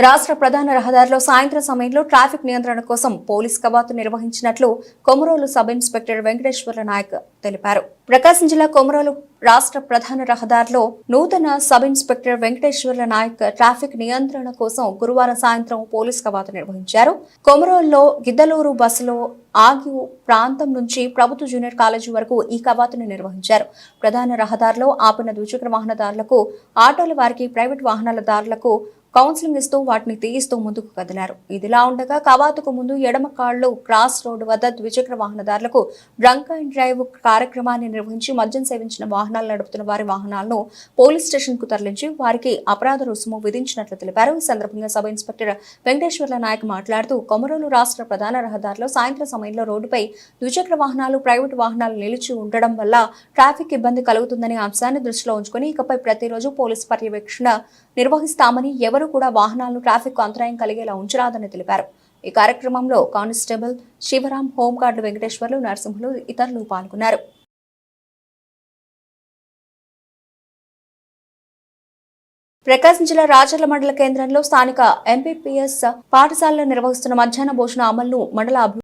రాష్ట్ర ప్రధాన రహదారిలో సాయంత్రం సమయంలో ట్రాఫిక్ నియంత్రణ కోసం పోలీస్ కవాతు నిర్వహించినట్లు కొమరోలు సబ్ ఇన్స్పెక్టర్ వెంకటేశ్వర నాయక్ తెలిపారు. ప్రకాశం జిల్లా కొమరోలు రాష్ట్ర ప్రధాన రహదారిలో నూతన sub inspector Venkateswarlu Nayak traffic నియంత్రణ కోసం గురువారం సాయంత్రం పోలీస్ కవాతు నిర్వహించారు. కొమరోల్లో గిద్దలూరు బస్సులో ఆగి ప్రాంతం నుంచి ప్రభుత్వ జూనియర్ కాలేజీ వరకు ఈ కవాతును నిర్వహించారు. ప్రధాన రహదారిలో ఆపిన ద్విచక్ర వాహనదారులకు ఆటోల వారికి ప్రైవేట్ వాహనాల దారులకు కౌన్సిలింగ్ ఇస్తూ వాటిని తీయిస్తూ ముందుకు కదిలారు. ఇదిలా ఉండగా కవాతుకు ముందు ఎడమ కాళ్ళు క్రాస్ రోడ్డు వద్ద ద్విచక్ర వాహనదారులకు డ్రంక్ అండ్ డ్రైవ్ కార్యక్రమాన్ని నిర్వహించి మద్యం సేవించిన వాహనాలు నడుపుతున్న వారి వాహనాలను పోలీస్ స్టేషన్కు తరలించి వారికి అపరాధ రుసుము విధించినట్లు తెలిపారు. ఈ సందర్భంగా సబ్ ఇన్స్పెక్టర్ వెంకటేశ్వర్ల నాయక్ మాట్లాడుతూ కొమరోలు రాష్ట్ర ప్రధాన రహదారిలో సాయంత్రం సమయంలో రోడ్డుపై ద్విచక్ర వాహనాలు ప్రైవేటు వాహనాలు నిలిచి ఉండడం వల్ల ట్రాఫిక్ ఇబ్బంది కలుగుతుందనే అంశాన్ని దృష్టిలో ఉంచుకొని ఇకపై ప్రతిరోజు పోలీస్ పర్యవేక్షణ నిర్వహిస్తామని ఎవరు కూడా వాహనాలను ట్రాఫిక్ అంతరాయం కలిగేలా ఉంచరాదని తెలిపారు. ఈ కార్యక్రమంలో constable Sivaram home guard Venkateswarlu Narasimhulu ఇతరులు పాల్గొన్నారు. ప్రకాశం జిల్లా రాచర్ల మండల కేంద్రంలో స్థానిక ఎంపీపీఎస్ పాఠశాలలో నిర్వహిస్తున్న మధ్యాహ్న భోజన అమలును మండల